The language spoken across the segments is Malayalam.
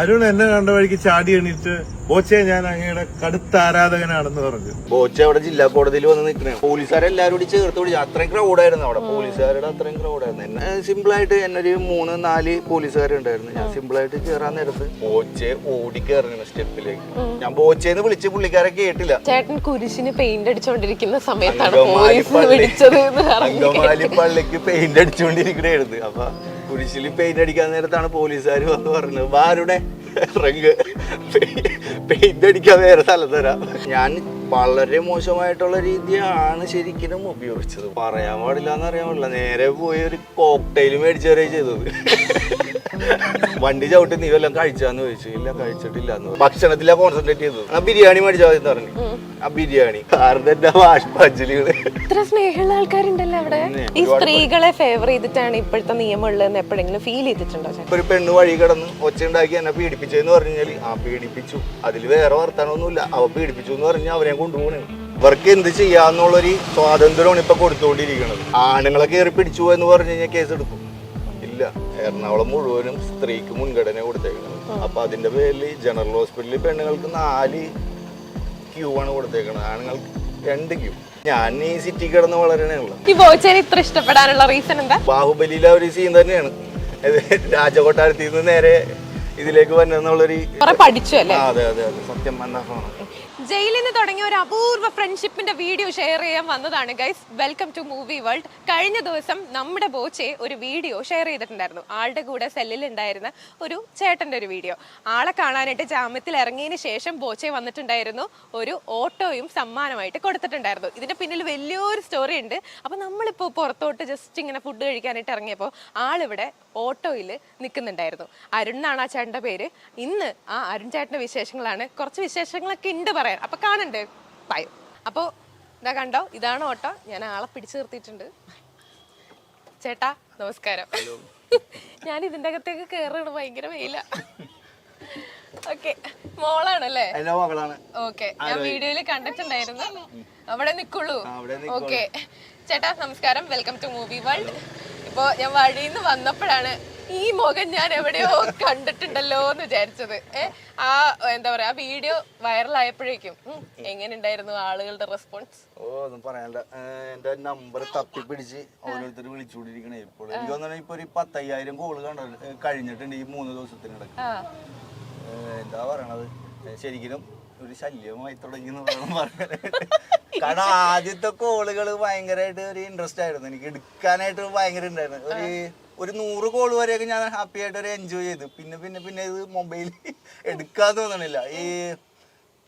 അരുൺ എന്നെ കണ്ട വഴിക്ക് ചാടി എണീറ്റ് ബോച്ചെ ഞാൻ അങ്ങയുടെ കടുത്ത ആരാധകനാണെന്ന് പറഞ്ഞു. ബോച്ച അവിടെ ജില്ലാ കോടതിയിൽ വന്ന് നിൽക്കണേ. പോലീസുകാരെല്ലാരും കൂടി ചേർത്ത് പിടിച്ച് അത്രയും ക്രൗഡായിരുന്നു അവിടെ. പോലീസുകാരുടെ അത്രയും ക്രൗഡായിരുന്നു എന്നെ സിമ്പിൾ ആയിട്ട് എന്നെ ഒരു മൂന്ന് നാല് പോലീസുകാരുണ്ടായിരുന്നു. ഞാൻ സിമ്പിൾ ആയിട്ട് കയറാൻ നേരത്ത് ബോച്ചെ ഓടി കയറുന്ന സ്റ്റെപ്പിലേക്ക് ഞാൻ ബോച്ചേന്ന് വിളിച്ച് പുള്ളിക്കാരെ കേട്ടില്ല. ചേട്ടൻ കുരിശിന് പെയിന്റ് അടിച്ചോണ്ടിരിക്കുന്ന സമയത്താണ് അങ്കമാലി പള്ളിക്ക് പെയിന്റ് അടിച്ചോണ്ടിരിക്കുന്നത് അപ്പൊ കുരിശിൽ പെയിന്റ് അടിക്കാൻ നേരത്താണ് പോലീസുകാർ വന്ന് പറഞ്ഞത്. വാരുടെ റങ്ക് പെയിന്റ് അടിക്കാൻ വേറെ സ്ഥലം തരാം. ഞാൻ വളരെ മോശമായിട്ടുള്ള രീതിയാണ് ശരിക്കും ഉപയോഗിച്ചത്. പറയാൻ പാടില്ല എന്ന് അറിയാൻ പാടില്ല. നേരെ പോയി ഒരു കോക്ടെയിൽ മേടിച്ചു വരെ ചെയ്തത്. വണ്ടി ചവിട്ടി നീ വല്ലതും കഴിച്ചാന്ന് ചോദിച്ചു. ഇല്ല കഴിച്ചിട്ടില്ല എന്ന് ഭക്ഷണത്തിലാ കോൺസെൻട്രേറ്റ് ചെയ്തത്. ആ ബിരിയാണി മേടിച്ചാൽ മതി പറഞ്ഞു. ആ ബിരിയാണി. കാരണം എന്റെ വാഷ്പഞ്ചലികൾ ഇത്ര സ്നേഹമുള്ള ആൾക്കാരുണ്ടല്ലോ അവിടെ. ഈ സ്ത്രീകളെ ഫേവർ ചെയ്തിട്ടാണ് ഇപ്പോഴത്തെ നിയമമുള്ളതെന്ന് എപ്പോഴെങ്കിലും ഫീൽ ചെയ്തിട്ടുണ്ടോ ഒരു പെണ്ണ് വഴി കിടന്ന് ഒച്ച ഉണ്ടാക്കി എന്നെ പീഡിപ്പിച്ചെന്ന് പറഞ്ഞു കഴിഞ്ഞാൽ ആ പീഡിപ്പിച്ചു. അതിൽ വേറെ വർത്താനൊന്നുമില്ല. അവ പീഡിപ്പിച്ചു എന്ന് പറഞ്ഞ് അവനെ കൊണ്ടുപോകണേ ഇവർക്ക് എന്ത് ചെയ്യാന്നുള്ളൊരു സ്വാതന്ത്ര്യമാണ് ഇപ്പൊ കൊടുത്തുകൊണ്ടിരിക്കുന്നത് ആണുങ്ങളെ കയറി പിടിച്ചു എന്ന് പറഞ്ഞു കഴിഞ്ഞാൽ കേസ് എടുക്കും. ഇല്ല. എറണാകുളം മുഴുവനും സ്ത്രീക്ക് മുൻഗണന കൊടുത്തേക്കുന്നത് അപ്പൊ അതിന്റെ പേരിൽ ജനറൽ ഹോസ്പിറ്റലിൽ പെണ്ണുങ്ങൾക്ക് നാല് ക്യൂ ആണ് കൊടുത്തേക്കുന്നത് ആണുങ്ങൾക്ക് രണ്ട് ക്യൂ ഞാൻ ഈ സിറ്റി കിടന്ന് വളരണേയുള്ള ഈ ബോച്ചേനെ ഇത്ര ഇഷ്ടപ്പെടാനുള്ള റീസൺ എന്താ? ബാഹുബലിയിലെ ഒരു സീൻ തന്നെയാണ്. രാജകോട്ടാരത്തിൽ നിന്ന് നേരെ ഇതിലേക്ക് വന്നെന്നുള്ളൊരു പഠിച്ചു അല്ലേ? അതെ അതെ അതെ. സത്യം മന്നാഫാണ് ജയിലിൽ നിന്ന് തുടങ്ങിയ ഒരു അപൂർവ ഫ്രണ്ട്ഷിപ്പിന്റെ വീഡിയോ ഷെയർ ചെയ്യാൻ വന്നതാണ് guys welcome to movie world കഴിഞ്ഞ ദിവസം നമ്മുടെ ബോച്ചെ ഒരു വീഡിയോ ഷെയർ ചെയ്തിട്ടുണ്ടായിരുന്നു. ആളുടെ കൂടെ സെല്ലിൽ ഉണ്ടായിരുന്ന ഒരു ചേട്ടന്റെ ഒരു വീഡിയോ ആളെ കാണാനായിട്ട് ജാമ്യത്തിൽ ഇറങ്ങിയതിന് ശേഷം ബോച്ചെ വന്നിട്ടുണ്ടായിരുന്നു. ഒരു ഓട്ടോയും സമ്മാനമായിട്ട് കൊടുത്തിട്ടുണ്ടായിരുന്നു. ഇതിന്റെ പിന്നിൽ വലിയൊരു സ്റ്റോറി ഉണ്ട്. അപ്പൊ നമ്മളിപ്പോ പുറത്തോട്ട് ജസ്റ്റ് ഇങ്ങനെ ഫുഡ് കഴിക്കാനായിട്ട് ഇറങ്ങിയപ്പോൾ ആളിവിടെ ഓട്ടോയിൽ നിൽക്കുന്നുണ്ടായിരുന്നു. അരുൺ എന്നാണ് ആ ചേട്ടന്റെ പേര്. ഇന്ന് ആ അരുൺ ചേട്ടന്റെ വിശേഷങ്ങളാണ്. കുറച്ച് വിശേഷങ്ങളൊക്കെ ഉണ്ട് പറയാൻ. അപ്പോൾ കാണണ്ടേ? പായോ അപ്പോൾ ഇതാ കണ്ടോ? ഇതാണ് ഓട്ടോ. ഞാൻ ആളെ പിടിച്ചു നിർത്തിയിട്ടുണ്ട്. ചേട്ടാ നമസ്കാരം. ഞാൻ ഇതിന്റെ അകത്തേക്ക് കയറുകയാണ് ഭയങ്കര വെയില. ഓക്കെ മോളാണല്ലേ? ഓക്കെ ഞാൻ വീഡിയോയിൽ കണ്ടിട്ടുണ്ടായിരുന്നു. അവിടെ നിക്കുള്ളൂ അവിടെ ഓക്കെ ചേട്ടാ നമസ്കാരം. വെൽക്കം ടു മൂവി വേൾഡ് ഇപ്പൊ ഞാൻ വഴിയിൽ നിന്ന് വന്നപ്പോഴാണ് ഈ മുഖം ഞാൻ എവിടെയോ കണ്ടിട്ടുണ്ടല്ലോ എന്ന് വിചാരിച്ചത്. ഏ ആ എന്താ പറയാ ആ വീഡിയോ വൈറലായപ്പോഴേക്കും. എങ്ങനെ ഉണ്ടായിരുന്നു ആളുകളുടെ റെസ്പോൺസ് ഓ ഒന്നും പറയാനില്ല. എന്റെ നമ്പർ തപ്പി പിടിച്ച് ഓരോരുത്തർ വിളിച്ചുകൊണ്ടിരിക്കണേ. ഇപ്പോൾ എനിക്ക് തോന്നുന്നു ഇപ്പൊ ഒരു പത്തയ്യായിരം കോൾ കണ്ട കഴിഞ്ഞിട്ടുണ്ട് ഈ മൂന്ന് ദിവസത്തിനിടയ്ക്ക് എന്താ പറയണത്? ശരിക്കും ഒരു ശല്യമായി തുടങ്ങി എന്ന് കാരണം ആദ്യത്തെ കോളുകൾ ഭയങ്കരമായിട്ട് ഒരു ഇൻട്രസ്റ്റ് ആയിരുന്നു. എനിക്ക് എടുക്കാനായിട്ട് ഭയങ്കര ഉണ്ടായിരുന്നു ഒരു ഒരു നൂറ് കോൾ വരെയൊക്കെ ഞാൻ ഹാപ്പി ആയിട്ട് ഒരു എൻജോയ് ചെയ്തു. പിന്നെ പിന്നെ പിന്നെ ഇത് മൊബൈൽ എടുക്കാൻ തോന്നണില്ല. ഈ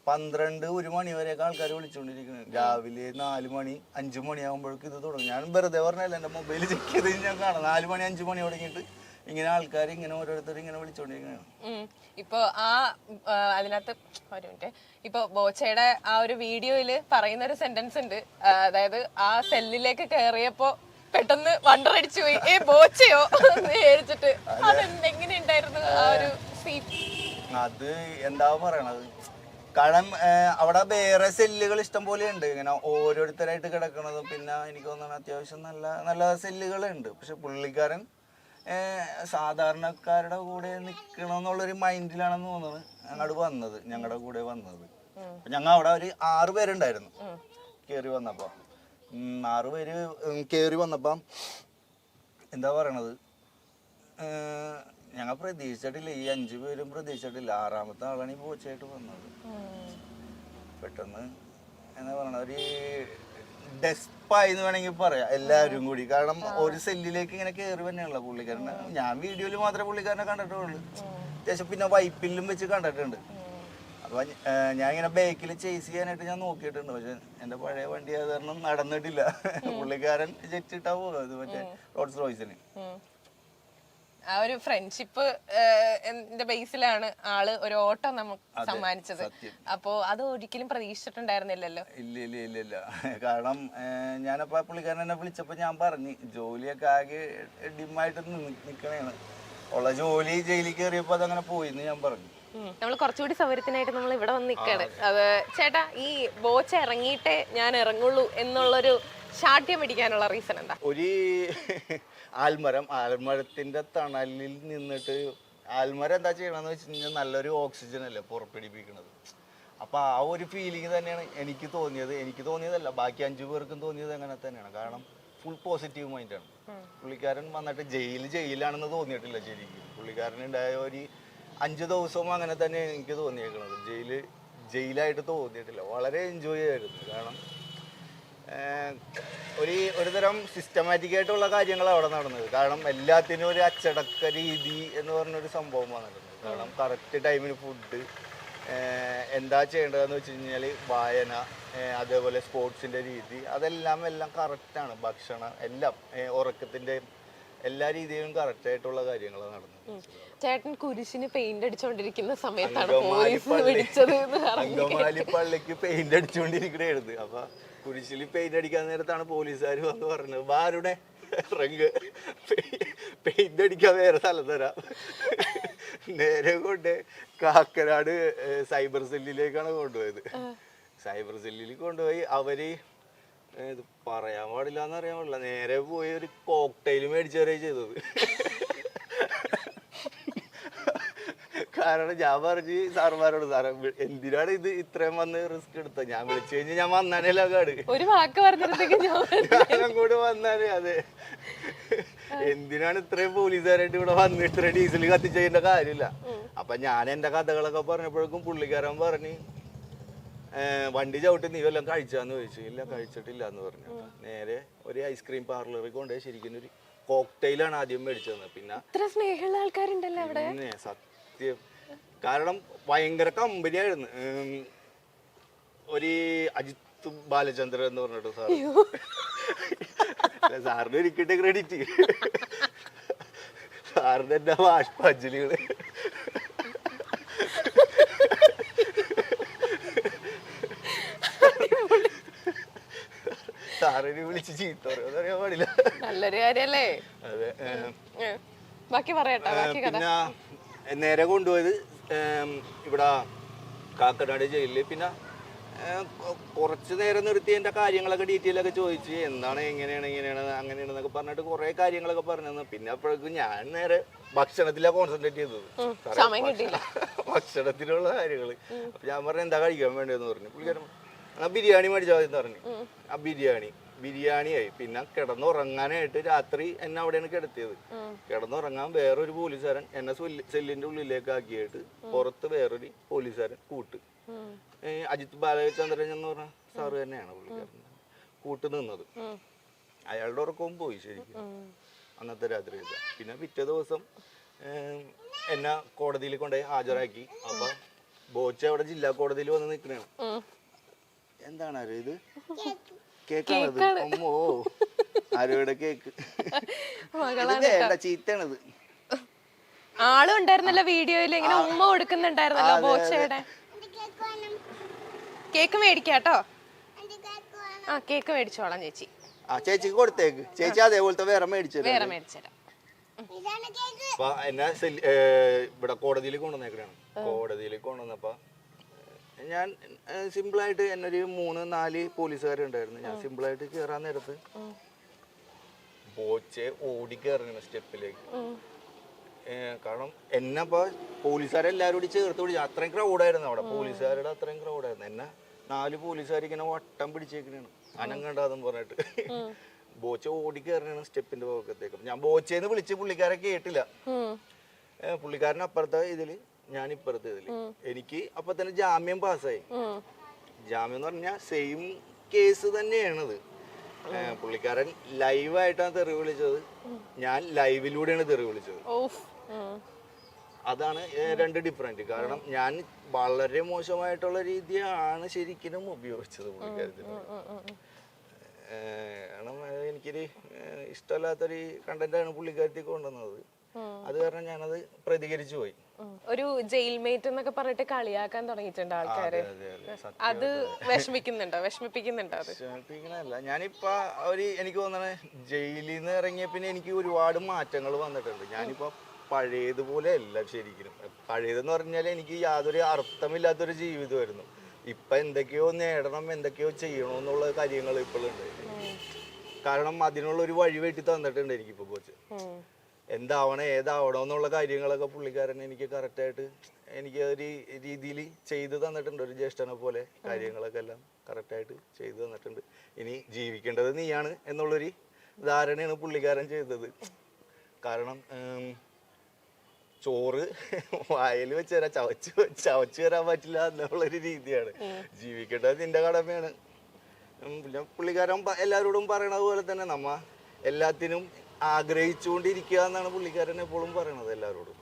പന്ത്രണ്ട് ഒരു മണി വരെയൊക്കെ ആൾക്കാർ വിളിച്ചുകൊണ്ടിരിക്കുന്നു രാവിലെ നാല് മണി അഞ്ചു മണിയാകുമ്പോഴേക്കും ഇത് തുടങ്ങും. ഞാൻ വെറുതെ പറഞ്ഞല്ല എന്റെ മൊബൈൽ ചെക്ക് ചെയ്ത് ഞാൻ കാണാം. നാല് മണി അഞ്ചു മണി തുടങ്ങിയിട്ട് ഇങ്ങനെ ആൾക്കാർ ഇങ്ങനെ ഓരോരുത്തർ ഇങ്ങനെ വിളിച്ചുകൊണ്ടിരിക്കുകയാണ് ഉം. ഇപ്പൊ ആ ആ, അതിനകത്ത് ഒരു മിനിറ്റ്. ഇപ്പൊ ബോച്ചയുടെ ആ ഒരു വീഡിയോയിൽ പറയുന്ന ഒരു സെന്റൻസ് ഉണ്ട്. ആ, അതായത് ആ സെല്ലിലേക്ക് കയറിയപ്പോ പെട്ടെന്ന് വണ്ടറടിച്ചു പോയി. ഏ ബോച്ചയോ? എന്ന് വിചാരിച്ചിട്ട് ഉണ്ടായിരുന്നു ആ ഒരു സീൻ അത് എന്താ പറയണത്? കാരണം ഏഹ്, അവിടെ വേറെ സെല്ലുകൾ ഇഷ്ടം പോലെ ഉണ്ട്. ഇങ്ങനെ ഓരോരുത്തരായിട്ട് കിടക്കണതും. പിന്നെ എനിക്ക് തോന്നുന്നു അത്യാവശ്യം നല്ല നല്ല സെല്ലുകളുണ്ട് പക്ഷെ പുള്ളിക്കാരൻ സാധാരണക്കാരുടെ കൂടെ നിൽക്കണം എന്നുള്ളൊരു മൈൻഡിലാണെന്ന് തോന്നുന്നത് അങ്ങോട്ട് വന്നത് ഞങ്ങളുടെ കൂടെ വന്നത്. ഞങ്ങൾ അവിടെ ഒരു ആറ് പേരുണ്ടായിരുന്നു. കയറി വന്നപ്പോ. ആറു പേര് കേറി കയറി വന്നപ്പം എന്താ പറയണത്? ഞങ്ങൾ പ്രതീക്ഷിച്ചിട്ടില്ല. ഈ അഞ്ചു പേരും പ്രതീക്ഷിച്ചിട്ടില്ല. ആറാമത്തെ ആളാണ് ഈ പോച്ചയായിട്ട് വന്നത്. പെട്ടെന്ന് എന്താ പറയണ ഒരു ഡെസ്പായി എന്ന് വേണമെങ്കിൽ പറയാം. എല്ലാവരും കൂടി. കാരണം ഒരു സെല്ലിലേക്ക് ഇങ്ങനെ കയറി തന്നെയുള്ള പുള്ളിക്കാരനെ. ഞാൻ വീഡിയോയിൽ മാത്രമേ പുള്ളിക്കാരനെ കണ്ടിട്ടുള്ളൂ. അത്യാവശ്യം പിന്നെ വൈപ്പിലും വെച്ച് കണ്ടിട്ടുണ്ട്. അപ്പൊ ഞാൻ ഇങ്ങനെ ബേക്കിൽ ചേസ് ചെയ്യാനായിട്ട് ഞാൻ നോക്കിയിട്ടുണ്ട്. പക്ഷെ എന്റെ പഴയ വണ്ടി അത് കാരണം നടന്നിട്ടില്ല പുള്ളിക്കാരൻ ജെറ്റിട്ടാ പോകുന്നത് മറ്റേ റോഡ്സ് റോയ്സിന് ആ ഒരു ഫ്രണ്ട്ഷിപ്പ് ബേസിലാണ് ആൾ ഒരു ഓട്ടം നമുക്ക് സമ്മാനിച്ചത്. അപ്പോ അത് ഒരിക്കലും പ്രതീക്ഷിച്ചിട്ടുണ്ടായിരുന്നില്ലല്ലോ? ഇല്ല ഇല്ല ഇല്ല ഇല്ല. കാരണം ഞാനപ്പോ പുള്ളിക്കാരൻ എന്നെ വിളിച്ചപ്പോ ഞാൻ പറഞ്ഞു ജോലിയൊക്കെ ആകെ ഡിമായിട്ട് നിക്കണേണ്. ഉള്ള ജോലി ജയിലിൽ കയറിയപ്പോ അതങ്ങനെ പോയിന്ന് ഞാൻ പറഞ്ഞു. നമ്മൾ കുറച്ചുകൂടി സൗകര്യത്തിനായിട്ട് നമ്മൾ ഇവിടെ വന്ന് നിൽക്കാണ് അത് ചേട്ടാ ഈ ബോച്ച ഇറങ്ങിയിട്ടേ ഞാൻ ഇറങ്ങുള്ളൂ എന്നുള്ളൊരു ശാഠ്യം പിടിക്കാനുള്ള റീസൺ എന്താ? ഒരു ആൽമരം ആൽമരത്തിന്റെ തണലിൽ നിന്നിട്ട് ആൽമര എന്താ ചെയ്യണമെന്ന് വെച്ച് കഴിഞ്ഞാൽ നല്ലൊരു ഓക്സിജൻ അല്ലേ പുറപ്പെടുപ്പിക്കുന്നത് അപ്പൊ ആ ഒരു ഫീലിംഗ് തന്നെയാണ് എനിക്ക് തോന്നിയത്. എനിക്ക് തോന്നിയതല്ല ബാക്കി അഞ്ചു പേർക്കും തോന്നിയത് അങ്ങനെ തന്നെയാണ്. കാരണം ഫുൾ പോസിറ്റീവ് മൈൻഡാണ് പുള്ളിക്കാരൻ വന്നിട്ട് ജയിൽ ജയിലാണെന്ന് തോന്നിയിട്ടില്ല ശരിക്കും. പുള്ളിക്കാരൻ ഉണ്ടായ ഒരു അഞ്ച് ദിവസവും അങ്ങനെ തന്നെ എനിക്ക് തോന്നിയേക്കണത്. ജയിൽ ജയിലായിട്ട് തോന്നിയിട്ടില്ല. വളരെ എൻജോയ് ആയിരുന്നു. കാരണം ഒരു ഒരുതരം സിസ്റ്റമാറ്റിക് ആയിട്ടുള്ള കാര്യങ്ങൾ അവിടെ നടന്നത്. കാരണം എല്ലാത്തിനും ഒരു അച്ചടക്ക രീതി എന്ന് പറഞ്ഞൊരു സംഭവം വന്നിട്ടുണ്ട്. കാരണം കറക്റ്റ് ടൈമിന് ഫുഡ് എന്താ ചെയ്യേണ്ടതെന്ന് വെച്ച് കഴിഞ്ഞാൽ വായന അതേപോലെ സ്പോർട്സിന്റെ രീതി അതെല്ലാം എല്ലാം കറക്റ്റാണ് ഭക്ഷണം എല്ലാം ഉറക്കത്തിന്റെ എല്ലാ രീതിയിലും കറക്റ്റ് ആയിട്ടുള്ള കാര്യങ്ങളാണ് നടന്നത്. ചേട്ടൻ കുരിശിന് പെയിന്റ് അടിച്ചോണ്ടിരിക്കുന്ന സമയത്താണ് പോലീസ് അങ്കമാലി പള്ളിക്ക് പെയിന്റ് അടിച്ചുകൊണ്ടിരിക്കണായിരുന്നു അപ്പൊ കുരിശിൽ പെയിന്റ് അടിക്കാൻ നേരത്താണ് പോലീസുകാർ വന്ന് പറഞ്ഞത് ബാരുടെ റങ്ക് പെയിന്റ് അടിക്കാൻ വേറെ സ്ഥലം തരാം. നേരെ കൊണ്ട് കാക്കനാട് സൈബർ സെല്ലിലേക്കാണ് കൊണ്ടുപോയത്. സൈബർ സെല്ലിൽ കൊണ്ടുപോയി അവർ ഇത് പറയാൻ പാടില്ല എന്ന് അറിയാൻ പാടില്ല. നേരെ പോയി ഒരു കോക്ടെയിൽ മേടിച്ചു വരെ ചെയ്തത്. കാരണം ഞാൻ പറഞ്ഞു സാറുമാരോട് സാറേ എന്തിനാണ് ഇത് ഇത്രയും വന്ന് റിസ്ക് എടുത്തത്? ഞാൻ വിളിച്ചു കഴിഞ്ഞാൽ ഞാൻ വന്നാനല്ലോ കാട്. ഒരു വാക്ക് ഞാൻ അങ്ങോട്ട് വന്നാൽ അതെ. എന്തിനാണ് ഇത്രയും പോലീസുകാരായിട്ട് ഇവിടെ വന്ന് ഇത്ര ഡീസൽ കത്തിച്ചതിന്റെ കാര്യമില്ല. അപ്പൊ ഞാൻ എന്റെ കഥകളൊക്കെ പറഞ്ഞപ്പോഴേക്കും പുള്ളിക്കാരൻ പറഞ്ഞ് "ഏർ, വണ്ടി ചവിട്ടി നീ വല്ലതും കഴിച്ചാന്ന് ചോദിച്ചു. ഇല്ല കഴിച്ചിട്ടില്ല എന്ന് പറഞ്ഞു നേരെ ഒരു ഐസ്ക്രീം പാർലറിൽ കൊണ്ടുപോയി ശരിക്കും ഒരു കോക്ടെയിലാണ് ആദ്യം മേടിച്ചത്. പിന്നെ സ്നേഹമുള്ള ആൾക്കാരുണ്ടല്ലോ അവിടെ. പിന്നെ സത്യം. കാരണം ഭയങ്കര കമ്പനി ആയിരുന്നു. ഒരു അജിത് ബാലചന്ദ്രൻ എന്ന് പറഞ്ഞിട്ട് സാർ സാറിന് ഒരിക്കട്ടെ ക്രെഡിറ്റ് സാറിന്റെ എന്റെ ബാഷ്പാഞ്ജലികൾ സാറിനെ വിളിച്ച് ചീത്ത അറിയാൻ പാടില്ല. നല്ലൊരു കാര്യല്ലേ? അതെ ബാക്കി പറയട്ടെ ബാക്കി കഥ. പിന്നെ നേരെ കൊണ്ടുപോയത് ഇവിടെ കാക്കനാട് ജയിലിൽ പിന്നെ കുറച്ച് നേരം നിർത്തി എന്റെ കാര്യങ്ങളൊക്കെ ഡീറ്റെയിൽ ഒക്കെ ചോദിച്ചു എന്താണ് എങ്ങനെയാണ് എങ്ങനെയാണ് അങ്ങനെയാണെന്നൊക്കെ പറഞ്ഞിട്ട് കുറേ കാര്യങ്ങളൊക്കെ പറഞ്ഞു പിന്നെ അപ്പോഴേക്കും ഞാൻ നേരെ ഭക്ഷണത്തിലാണ് കോൺസെൻട്രേറ്റ് ചെയ്തത്. ഭക്ഷണത്തിലുള്ള കാര്യങ്ങൾ അപ്പൊ ഞാൻ പറഞ്ഞു എന്താ കഴിക്കാൻ വേണ്ടതെന്ന് പറഞ്ഞു. പുള്ളിക്കാരൻ ആ ബിരിയാണി മേടിച്ചാൽ മതി പറഞ്ഞു. ആ ബിരിയാണി. ബിരിയാണിയായി. പിന്നെ കിടന്നുറങ്ങാനായിട്ട് രാത്രി എന്നെ അവിടെയാണ് കിടത്തിയത്. കിടന്നുറങ്ങാൻ വേറൊരു പോലീസുകാരൻ എന്നെ സെല്ലിന്റെ ഉള്ളിലേക്ക് ആക്കിയിട്ട് പുറത്ത് വേറൊരു പോലീസുകാരൻ കൂട്ട്. അജിത് ബാലചന്ദ്രൻ എന്ന് പറഞ്ഞ സാറ് തന്നെയാണ് പുള്ളിക്കാരൻ. കൂട്ട് നിന്നത്. അയാളുടെ ഉറക്കവും പോയി ശരിക്കും. അന്നത്തെ രാത്രി. പിന്നെ പിറ്റേ ദിവസം എന്നെ കോടതിയിൽ കൊണ്ടുപോയി ഹാജരാക്കി. അപ്പൊ ബോച്ച അവിടെ ജില്ലാ കോടതിയിൽ വന്ന് നിൽക്കണേ. എന്താണ് ആരോ ഇത്? കേക്കാണത്. അമ്മോ. ആരോടെ കേക്ക്? വേണ്ട ചീത്തയാണിത്. ആളും ഉണ്ടായിരുന്നല്ലോ വീഡിയോയിൽ ഇങ്ങനെ ഉമ്മ കൊടുക്കുന്നുണ്ടായിരുന്നല്ലോ ബോച്ചയുടെ. കേക്ക് മേടിക്കാട്ടോ ആ കേക്ക് മേടിച്ചോളാം ചേച്ചി. ആ ചേച്ചി കൊടുത്തേക്ക്. ചേച്ചി അതേപോലത്തെ വേറെ മേടിച്ചു. വേറെ മേടിച്ചുതരാം അപ്പൊ എന്നെ ഇവിടെ കോടതിയിൽ കൊണ്ടുവന്നേക്കാണ്. കോടതിയിൽ കൊണ്ടുവന്നപ്പോ ഞാൻ സിമ്പിളായിട്ട് എന്നെ ഒരു മൂന്ന് നാല് പോലീസുകാരുണ്ടായിരുന്നു. ഞാൻ സിമ്പിളായിട്ട് കയറാൻ നേരത്ത് ബോച്ചെ ഓടി കയറണം സ്റ്റെപ്പിലേക്ക്. കാരണം എന്നെ ഇപ്പൊ പോലീസുകാരെല്ലാരും കൂടി ചേർത്ത് പിടിച്ചു അത്രയും ക്രൗഡായിരുന്നു അവിടെ. പോലീസുകാരുടെ അത്രയും ക്രൗഡായിരുന്നു എന്നെ നാല് പോലീസുകാർ ഇങ്ങനെ വട്ടം പിടിച്ചേക്കണാണ്. അനങ്ങണ്ടാന്ന് പറഞ്ഞിട്ട്. ബോച്ച ഓടി കയറണ സ്റ്റെപ്പിന്റെ ഭാഗത്തേക്ക് ഞാൻ ബോച്ചേന്ന് വിളിച്ച് പുള്ളിക്കാരെ കേട്ടില്ല. പുള്ളിക്കാരൻ അപ്പുറത്തെ ഇതിൽ ഞാൻ ഇപ്പുറത്ത് ഇതിൽ. എനിക്ക് അപ്പൊ തന്നെ ജാമ്യം പാസ്സായി. ജാമ്യം എന്ന് പറഞ്ഞാൽ സെയിം കേസ് തന്നെയാണത്. പുള്ളിക്കാരൻ ലൈവായിട്ടാണ് തെറി വിളിച്ചത്. ഞാൻ ലൈവിലൂടെയാണ് തെറി വിളിച്ചത്. അതാണ് രണ്ട് ഡിഫറെന്റ് കാരണം ഞാൻ വളരെ മോശമായിട്ടുള്ള രീതിയാണ് ശരിക്കും ഉപയോഗിച്ചത് പുള്ളിക്കാരത്തിന്. കാരണം എനിക്കൊരു ഇഷ്ടമല്ലാത്തൊരു കണ്ടന്റാണ് പുള്ളിക്കാരത്തി കൊണ്ടുവന്നത്. അത് കാരണം ഞാനത് പ്രതികരിച്ചു പോയി. ഒരു ജയിൽ മേറ്റ് എന്നൊക്കെ പറഞ്ഞിട്ട് കളിയാക്കാൻ തുടങ്ങിയിട്ടുണ്ട് ആൾക്കാര്. അതെ വിഷമിക്കുന്നുണ്ടോ? വിഷമിപ്പിക്കുന്നുണ്ടോ അത്? വിഷമിപ്പിക്കണല്ല ഞാനിപ്പോ ഒരു എനിക്ക് തോന്നണ ജയിലിൽ നിന്ന് ഇറങ്ങിയ പിന്നെ എനിക്ക് ഒരുപാട് മാറ്റങ്ങൾ വന്നിട്ടുണ്ട്. ഞാനിപ്പോ പഴയതുപോലെ അല്ല ശരിക്കും. പഴയതെന്ന് പറഞ്ഞാൽ എനിക്ക് യാതൊരു അർത്ഥമില്ലാത്തൊരു ജീവിതമായിരുന്നു. ഇപ്പൊ എന്തൊക്കെയോ നേടണം എന്തൊക്കെയോ ചെയ്യണം എന്നുള്ള കാര്യങ്ങൾ ഇപ്പോഴുണ്ട് കാരണം അതിനുള്ള ഒരു വഴി വെട്ടി തന്നിട്ടുണ്ട് എനിക്കിപ്പോ കോച്ച്. എന്താവണം ഏതാവണം എന്നുള്ള കാര്യങ്ങളൊക്കെ പുള്ളിക്കാരൻ എനിക്ക് കറക്റ്റായിട്ട് എനിക്ക് ഒരു രീതിയിൽ ചെയ്തു തന്നിട്ടുണ്ട്. ഒരു ജ്യേഷ്ഠനെ പോലെ കാര്യങ്ങളൊക്കെ എല്ലാം കറക്റ്റായിട്ട് ചെയ്തു തന്നിട്ടുണ്ട്. ഇനി ജീവിക്കേണ്ടത് നീയാണ് എന്നുള്ളൊരു ധാരണയാണ് പുള്ളിക്കാരൻ ചെയ്തത്. കാരണം ചോറ് വായിൽ വെച്ച് തരാം ചവച്ച് ചവച്ച് തരാൻ പറ്റില്ല എന്നുള്ളൊരു രീതിയാണ്. ജീവിക്കേണ്ടത് നിന്റെ കടമയാണ്. പിന്നെ പുള്ളിക്കാരൻ എല്ലാവരോടും പറയണത് പോലെ തന്നെ നമ്മ എല്ലാത്തിനും ആഗ്രഹിച്ചുകൊണ്ടിരിക്കുക എന്നാണ് പുള്ളിക്കാരൻ എപ്പോഴും പറയണത് എല്ലാവരോടും.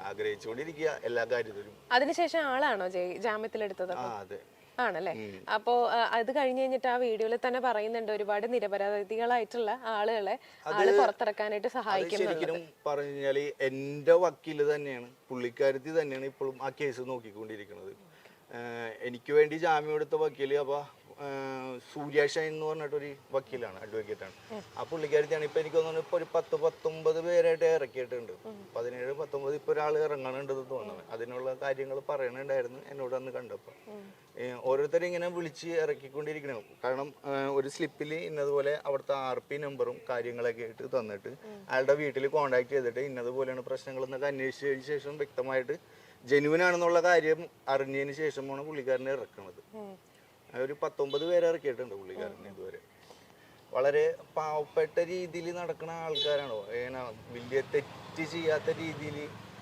ആഗ്രഹിച്ചുകൊണ്ടിരിക്കുക എല്ലാ കാര്യത്തിലും. അതിനുശേഷം ആളാണോ ജയ് ജാമ്യത്തിലെടുത്തത് ആ അതെ. ആണല്ലേ? അപ്പോ അത് കഴിഞ്ഞ് കഴിഞ്ഞിട്ട് ആ വീഡിയോയിൽ തന്നെ പറയുന്നുണ്ട് ഒരുപാട് നിരപരാധികളായിട്ടുള്ള ആളുകളെ ആൾ പുറത്തിറക്കാനായിട്ട് സഹായിക്കും പറഞ്ഞാൽ എന്റെ വക്കീൽ തന്നെയാണ് പുള്ളിക്കാരത്തി തന്നെയാണ് ഇപ്പോഴും ആ കേസ് നോക്കിക്കൊണ്ടിരിക്കുന്നത്. എനിക്ക് വേണ്ടി ജാമ്യം എടുത്ത വക്കീൽ അപ്പൊ ഏഹ് എന്ന് പറഞ്ഞിട്ടൊരു വക്കീലാണ് അഡ്വക്കേറ്റ് ആണ് ആ പുള്ളിക്കാരത്തിയാണ് ഇപ്പൊ എനിക്ക് തോന്നുന്നു ഇപ്പൊ ഒരു പത്ത് പത്തൊമ്പത് പേരായിട്ട് ഇറക്കിയിട്ടുണ്ട്. പതിനേഴ് പത്തൊമ്പത് ഇപ്പൊ ഒരാൾ ഇറങ്ങണുണ്ടെന്ന് തോന്നുന്നു. അതിനുള്ള കാര്യങ്ങൾ പറയണുണ്ടായിരുന്നു എന്നോട് അന്ന് കണ്ടപ്പോ. ഓരോരുത്തരും ഇങ്ങനെ വിളിച്ച് ഇറക്കിക്കൊണ്ടിരിക്കണം. കാരണം ഒരു സ്ലിപ്പിൽ ഇന്നതുപോലെ അവിടുത്തെ ആർ പി നമ്പറും കാര്യങ്ങളൊക്കെ ആയിട്ട് തന്നിട്ട് അയാളുടെ വീട്ടിൽ കോണ്ടാക്ട് ചെയ്തിട്ട് ഇന്നതുപോലെയാണ് പ്രശ്നങ്ങൾ എന്നൊക്കെ അന്വേഷിച്ചതിന് ശേഷം വ്യക്തമായിട്ട് ജെനുവിൻ ആണെന്നുള്ള കാര്യം അറിഞ്ഞതിന് ശേഷമാണ് പുള്ളിക്കാരനെ ഇറക്കുന്നത് ഒരു പത്തൊമ്പത് പേരെ ഇറക്കിയിട്ടുണ്ട് പുള്ളിക്കാരൻ ഇതുവരെ. വളരെ പാവപ്പെട്ട രീതിയിൽ നടക്കുന്ന ആൾക്കാരാണോ. ഏന വലിയ തെറ്റ് ചെയ്യാത്ത രീതിയിൽ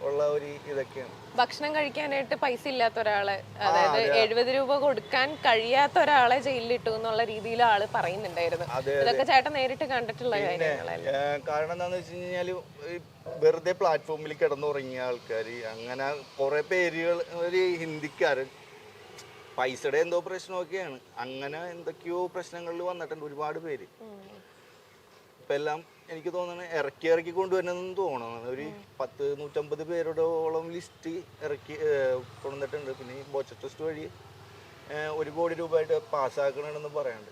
ഉള്ള ഒരു ഇതൊക്കെയാണ്. ഭക്ഷണം കഴിക്കാനായിട്ട് പൈസ ഇല്ലാത്ത ഒരാളെ അതായത് എഴുപത് രൂപ കൊടുക്കാൻ കഴിയാത്ത ഒരാളെ ജയിലിലിട്ടു എന്നുള്ള രീതിയിൽ ആൾ പറയുന്നുണ്ടായിരുന്നു. ഇതൊക്കെ ചേട്ടൻ നേരിട്ട് കണ്ടിട്ടുള്ള കാര്യങ്ങളല്ലേ? കാരണം എന്താന്ന് വെച്ച് കഴിഞ്ഞാൽ വെറുതെ പ്ലാറ്റ്ഫോമിൽ കിടന്നുറങ്ങിയ ആൾക്കാർ അങ്ങനെ കുറെ പേരുകൾ ഒരു ഹിന്ദിക്കാരൻ പൈസയുടെ എന്തോ പ്രശ്നമൊക്കെയാണ് അങ്ങനെ എന്തൊക്കെയോ പ്രശ്നങ്ങളിൽ വന്നിട്ടുണ്ട് ഒരുപാട് പേര്. ഇപ്പൊ എല്ലാം എനിക്ക് തോന്നുന്നത് ഇറക്കി ഇറക്കി കൊണ്ടുവരുന്നതെന്ന് തോന്നുന്നു. ഒരു പത്ത് നൂറ്റമ്പത് പേരോടോളം ലിസ്റ്റ് ഇറക്കി കൊണ്ടുവന്നിട്ടുണ്ട്. പിന്നെ ഈ ബോച്ച ടെസ്റ്റ് വഴി ഒരു കോടി രൂപ ആയിട്ട് പാസ്സാക്കണമെന്ന് പറയാണ്ട്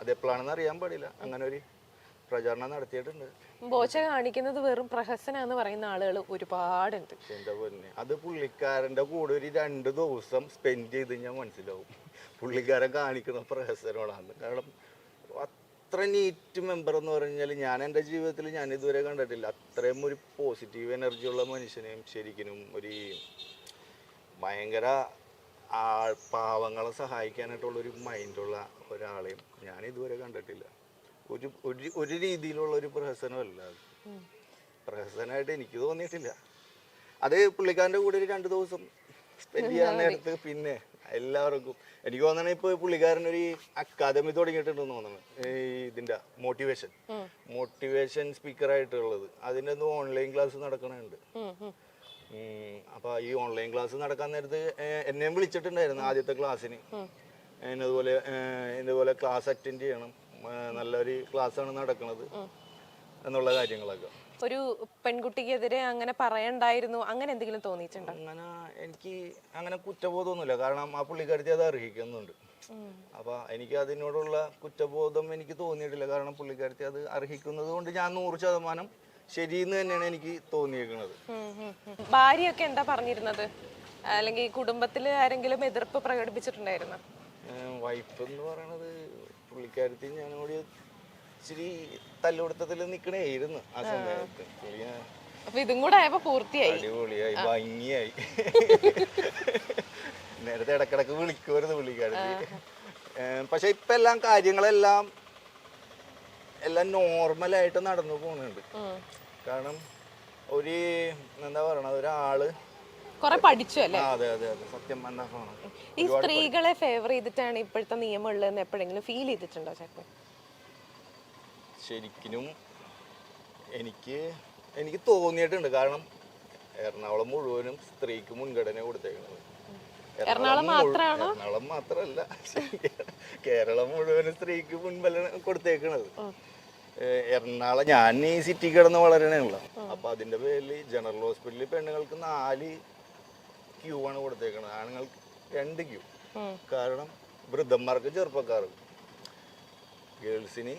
അത് എപ്പോഴാണെന്ന് അതെപ്പോഴാണെന്ന് അറിയാൻ പാടില്ല. അങ്ങനെ ഒരു പ്രചാരണം നടത്തിയിട്ടുണ്ട്. ബോച്ച കാണിക്കുന്നത് വെറും പ്രഹസനാന്ന് പറയുന്ന ആളുകൾ ഒരുപാടുണ്ട്. എന്താ പൊന്നെ? അത് പുള്ളിക്കാരന്റെ കൂടെ ഒരു രണ്ട് ദിവസം സ്പെൻഡ് ചെയ്ത് ഞാൻ മനസ്സിലാവും. പുള്ളിക്കാരൻ കാണിക്കുന്ന പ്രഹസനമാണ് കാരണം അത്ര നീറ്റ് മെമ്പർ എന്ന് പറഞ്ഞാൽ ഞാൻ എന്റെ ജീവിതത്തിൽ ഞാൻ ഇതുവരെ കണ്ടിട്ടില്ല. അത്രയും ഒരു പോസിറ്റീവ് എനർജി ഉള്ള മനുഷ്യനെയും ശരിക്കും ഒരു ഭയങ്കര ആ പാവങ്ങളെ സഹായിക്കാനായിട്ടുള്ള ഒരു മൈൻഡുള്ള ഒരാളെയും ഞാൻ ഇതുവരെ കണ്ടിട്ടില്ല. ഒരു ഒരു രീതിയിലുള്ള ഒരു പ്രഹസനമല്ല അത്. പ്രഹസനമായിട്ട് എനിക്ക് തോന്നിയിട്ടില്ല. അത് പുള്ളിക്കാരന്റെ കൂടെ ഒരു രണ്ട് ദിവസം സ്പെൻഡ് ചെയ്യാൻ നേരത്ത് പിന്നെ എല്ലാവർക്കും എനിക്ക് തോന്നണ ഇപ്പൊ പുള്ളിക്കാരൻ ഒരു അക്കാദമി തുടങ്ങിയിട്ടുണ്ടെന്ന് തോന്നുന്നു ഈ ഇതിന്റെ മോട്ടിവേഷൻ മോട്ടിവേഷൻ സ്പീക്കർ ആയിട്ടുള്ളത്. അതിന്റെ ഒന്നും ഓൺലൈൻ ക്ലാസ് നടക്കണുണ്ട്. ഉം, ഉം. ഉം, അപ്പൊ ഈ ഓൺലൈൻ ക്ലാസ് നടക്കാൻ നേരത്ത് എന്നെയും വിളിച്ചിട്ടുണ്ടായിരുന്നു ആദ്യത്തെ ക്ലാസ്സിന് എന്നതുപോലെ ഇതുപോലെ ക്ലാസ് അറ്റൻഡ് ചെയ്യണം. നല്ലൊരു ക്ലാസ്സാണ് നടക്കുന്നത് എന്നുള്ള കാര്യങ്ങളൊക്കെ. ഒരു പെൺകുട്ടിക്കെതിരെ അങ്ങനെ പറയണ്ടായിരുന്നു അങ്ങനെ എന്തെങ്കിലും തോന്നിയിട്ടുണ്ടോ? അങ്ങനെ എനിക്ക് അങ്ങനെ കുറ്റബോധമൊന്നുമില്ല. കാരണം ആ പുള്ളിക്കാരത്തി അത് അർഹിക്കുന്നുണ്ട്. അപ്പൊ എനിക്ക് അതിനോടുള്ള കുറ്റബോധം എനിക്ക് തോന്നിയിട്ടില്ല. കാരണം പുള്ളിക്കാരത്തി അത് അർഹിക്കുന്നത് കൊണ്ട് ഞാൻ നൂറ് ശതമാനം ശരിയെന്ന് തന്നെയാണ് എനിക്ക് തോന്നിയേക്കുന്നത് ഭാര്യ. ഭാര്യയൊക്കെ എന്താ പറഞ്ഞിരുന്നത്? അല്ലെങ്കിൽ കുടുംബത്തിൽ ആരെങ്കിലും എതിർപ്പ് പ്രകടിപ്പിച്ചിട്ടുണ്ടായിരുന്നു? വൈഫ് എന്ന് പറയണത് പുള്ളിക്കാരത്തി ഞാനോട് ഇച്ചിരി തല്ലുപിടുത്തത്തിൽ നിക്കണേയിരുന്നു ആ സമയത്ത്. അപ്പൊ ഇതും കൂടെ ആയപ്പോ പൂർത്തിയായി. അടിപൊളിയായി ഭംഗിയായി. നേരത്തെ ഇടക്കിടക്ക് വിളിക്കുമായിരുന്നു പുള്ളിക്കാരത്തി. പക്ഷെ ഇപ്പൊ എല്ലാം കാര്യങ്ങളെല്ലാം എല്ലാം നോർമൽ ആയിട്ട് നടന്നു പോകുന്നുണ്ട് കാരണം ഒരു എന്താ പറയണ ഒരാൾ കൊറേ പഠിച്ചു അല്ലേ? അതെ അതെ അതെ. സത്യം എന്താ ഈ സ്ത്രീകളെ ഫേവർ ചെയ്തിട്ടാണ് ഇപ്പോഴത്തെ നിയമം ഉള്ളതെന്ന് എപ്പോഴെങ്കിലും ഫീൽ ചെയ്തിട്ടുണ്ടോ ചേട്ടൻ ശരിക്കും എനിക്ക് എനിക്ക് തോന്നിയിട്ടുണ്ട്. കാരണം എറണാകുളം മുഴുവനും സ്ത്രീക്ക് മുൻഗണന കൊടുത്തേക്കുന്നത് എറണാകുളം മാത്രമാണോ? എറണാകുളം മാത്രമല്ല. കേരളം മുഴുവനും സ്ത്രീക്ക് മുൻഗണന കൊടുത്തേക്കണത്. എറണാകുളം ഞാൻ ഈ സിറ്റി കിടന്ന് വളരണല്ലോ അപ്പൊ അതിന്റെ പേരിൽ ജനറൽ ഹോസ്പിറ്റലിൽ പെണ്ണുങ്ങൾക്ക് നാല് ക്യൂ ആണ് കൊടുത്തേക്കുന്നത് ആണുങ്ങൾക്ക് രണ്ട് ക്യൂ കാരണം വൃദ്ധന്മാർക്ക് ചെറുപ്പക്കാർക്ക്. ഗേൾസിന്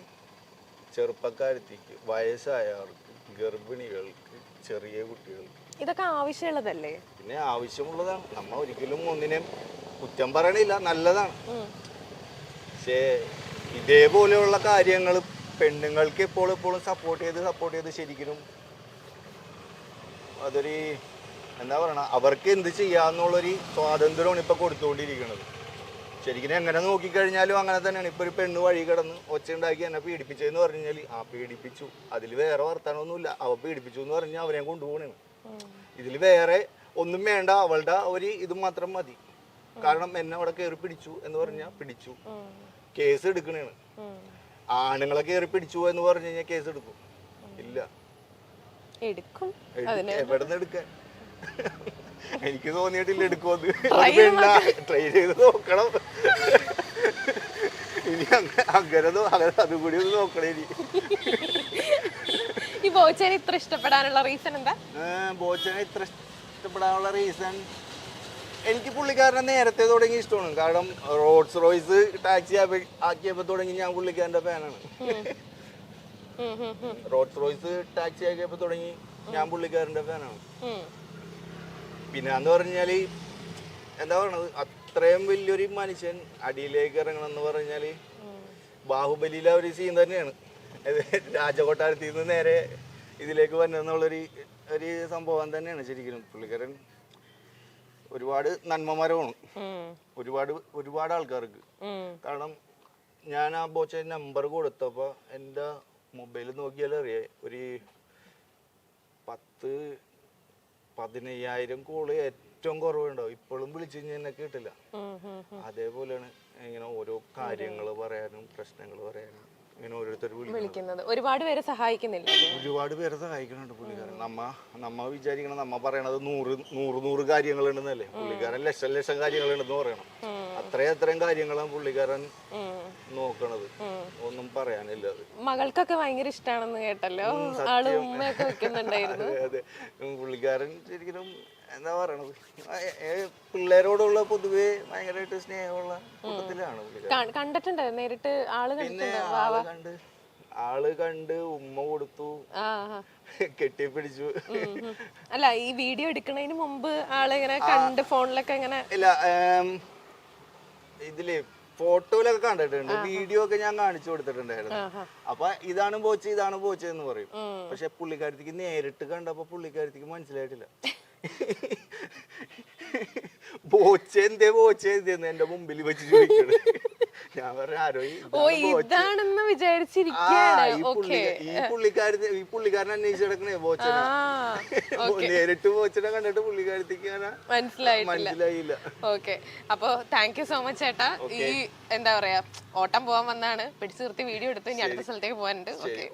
ചെറുപ്പക്കാരത്തിക്ക് വയസ്സായവർക്ക് ഗർഭിണികൾക്ക് ചെറിയ കുട്ടികൾക്ക്. ഇതൊക്കെ ആവശ്യമുള്ളതല്ലേ? പിന്നെ ആവശ്യമുള്ളതാണ്. നമ്മ ഒരിക്കലും ഒന്നിനെയും കുറ്റം പറയണില്ല. നല്ലതാണ്. പക്ഷേ ഇതേപോലെയുള്ള കാര്യങ്ങൾ പെണ്ണുങ്ങൾക്ക് എപ്പോഴും എപ്പോഴും സപ്പോർട്ട് ചെയ്ത് സപ്പോർട്ട് ചെയ്ത് ശരിക്കും. അതൊരു എന്താ പറയണ? അവർക്ക് എന്ത് ചെയ്യാന്നുള്ളൊരു സ്വാതന്ത്ര്യമാണ് ഇപ്പൊ കൊടുത്തുകൊണ്ടിരിക്കുന്നത് ശരിക്കും എങ്ങനെ നോക്കിക്കഴിഞ്ഞാലും അങ്ങനെ തന്നെയാണ്. ഇപ്പൊ ഒരു പെണ്ണ് വഴി കിടന്ന് ഒച്ച ഉണ്ടാക്കി എന്നെ പീഡിപ്പിച്ചതെന്ന് പറഞ്ഞു കഴിഞ്ഞാൽ ആ പീഡിപ്പിച്ചു. അതിൽ വേറെ വർത്തനമൊന്നുമില്ല അവ പീഡിപ്പിച്ചു എന്ന് പറഞ്ഞാൽ അവരെ കൊണ്ടുപോകണേ ഇതിൽ വേറെ ഒന്നും വേണ്ട. അവളുടെ ഒരു ഇത് മാത്രം മതി. കാരണം എന്നെ അവിടെ കയറി പിടിച്ചു എന്ന് പറഞ്ഞാൽ പിടിച്ചു. കേസ് എടുക്കണേണ്. ആണുങ്ങളെ കയറി പിടിച്ചു എന്ന് പറഞ്ഞു കഴിഞ്ഞാൽ കേസ് എടുക്കും. ഇല്ല. എടുക്കും. എവിടെ നിന്ന് എടുക്കാൻ? എനിക്ക് തോന്നിയിട്ടില്ല എടുക്കുമെന്ന് അത് ട്രൈ ചെയ്ത് നോക്കണം. ഇനി അങ്ങ- അങ്ങനെ അങ്ങനെ അതും കൂടി ഒന്ന് നോക്കണേ ഇനി. ഈ ബോച്ചനെ ഇത്ര ഇഷ്ടപ്പെടാനുള്ള റീസൺ എന്താ? ബോച്ചനെ ഇത്ര ഇഷ്ടപ്പെടാനുള്ള റീസൺ എനിക്ക് പുള്ളിക്കാരനെ നേരത്തെ തുടങ്ങി ഇഷ്ടമാണ്. കാരണം റോഡ്സ് റോയ്സ് ടാക്സി ആക്കിയപ്പോൾ തുടങ്ങി ഞാൻ പുള്ളിക്കാരന്റെ ഫാനാണ്. റോഡ്സ് റോയ്സ് ടാക്സി ആക്കിയപ്പോൾ തുടങ്ങി ഞാൻ പുള്ളിക്കാരന്റെ ഫാനാണ്. പിന്നെ എന്ന് പറഞ്ഞാൽ എന്താ പറയണത്? അത്രയും വലിയൊരു മനുഷ്യൻ അടിയിലേക്ക് ഇറങ്ങണം എന്ന് പറഞ്ഞാൽ ബാഹുബലിയിലെ ഒരു സീൻ തന്നെയാണ്. രാജകൊട്ടാരത്തിൽ നിന്ന് നേരെ ഇതിലേക്ക് വന്നെന്നുള്ളൊരു ഒരു സംഭവം തന്നെയാണ് ശരിക്കും. പുള്ളിക്കാരൻ ഒരുപാട് നന്മമരമാണ് ഒരുപാട് ഒരുപാട് ആൾക്കാർക്ക്. കാരണം ഞാൻ ആ ബോച്ച നമ്പർ കൊടുത്തപ്പോൾ എന്റെ മൊബൈൽ നോക്കിയാൽ അറിയാം ഒരു പത്ത് പതിനയ്യായിരം കോൾ ഏറ്റവും കുറവുണ്ടാവും ഇപ്പോഴും വിളിച്ചു കഴിഞ്ഞാൽ എന്നെ കിട്ടില്ല. അതേപോലെയാണ് ഇങ്ങനെ ഓരോ കാര്യങ്ങൾ പറയാനും പ്രശ്നങ്ങൾ പറയാനും ഇങ്ങനെ ഓരോരുത്തർ വിളിക്കുന്നത്. ഒരുപാട് പേരെ സഹായിക്കുന്നില്ല? ഒരുപാട് പേരെ സഹായിക്കുന്നുണ്ട് പുള്ളിക്കാരൻ. നമ്മ നമ്മ വിചാരിക്കണം നമ്മ പറയണത് നൂറ് നൂറ് നൂറ് കാര്യങ്ങളുണ്ടെന്നല്ലേ? പുള്ളിക്കാരൻ ലക്ഷം ലക്ഷം കാര്യങ്ങളുണ്ടെന്ന് പറയണം. അത്രയും അത്രയും കാര്യങ്ങളാണ് പുള്ളിക്കാരൻ നോക്കണത്. ഒന്നും പറയാനില്ല അത്. മകൾക്കൊക്കെ ഭയങ്കര ഇഷ്ടമാണെന്ന് കേട്ടല്ലോ. ആൾ ഉമ്മയൊക്കെ വെക്കുന്നുണ്ടായിരുന്നു. അതെ പുള്ളിക്കാരൻ ശരിക്കും എന്താ പറയണത്? പിള്ളേരോടുള്ള പൊതുവെ ഭയങ്കരമായിട്ട് സ്നേഹമുള്ള കൂട്ടത്തിലാണ് കണ്ടിട്ടുണ്ട്. നേരിട്ട് ആൾ കണ്ട് ആൾ കണ്ട് ഉമ്മ കൊടുത്തു. കെട്ടിപ്പിടിച്ചു. അല്ല ഈ വീഡിയോ എടുക്കുന്നതിന് മുമ്പ് ആളെങ്ങനെ കണ്ട് ഫോണിലൊക്കെ ഇങ്ങനെ ഇല്ല ഇതിൽ ഫോട്ടോയിലൊക്കെ കണ്ടിട്ടുണ്ട്. വീഡിയോ ഒക്കെ ഞാൻ കാണിച്ചു കൊടുത്തിട്ടുണ്ടായിരുന്നു. അപ്പൊ ഇതാണ് പോച്ച് ഇതാണ് പോച്ച് എന്ന് പറയും. പക്ഷെ പുള്ളിക്കാരത്തിക്ക് നേരിട്ട് കണ്ടപ്പോ പുള്ളിക്കാരത്തിക്ക് മനസ്സിലായിട്ടില്ല. ബോച്ച എന്തേ ബോച്ച എന്തേന്ന് എന്റെ മുമ്പിൽ വെച്ച് ചോദിക്കണ്. ഞാൻ പറഞ്ഞ ആരോ ഓ ഇതാണെന്ന് ആ വിചാരിച്ചിരിക്കുകയാണ് ഈ ഈ ഈ പുള്ളിക്കാരൻ അന്വേഷിച്ച് കിടക്കണേ ബോച്ചന നേരിട്ട് ബോച്ചനെ കണ്ടിട്ട് പുള്ളിക്കാരത്തിക്ക് മനസ്സിലായില്ല. ഓക്കെ. അപ്പൊ താങ്ക് യു സോ മച്ച് ചേട്ടാ. ഈ എന്താ പറയാ ഓട്ടം പോവാൻ വന്നാണ്. പിടിച്ചു നിർത്തി വീഡിയോ എടുത്ത് ഇനി അടുത്ത സ്ഥലത്തേക്ക് പോകാനുണ്ട് ഓക്കെ.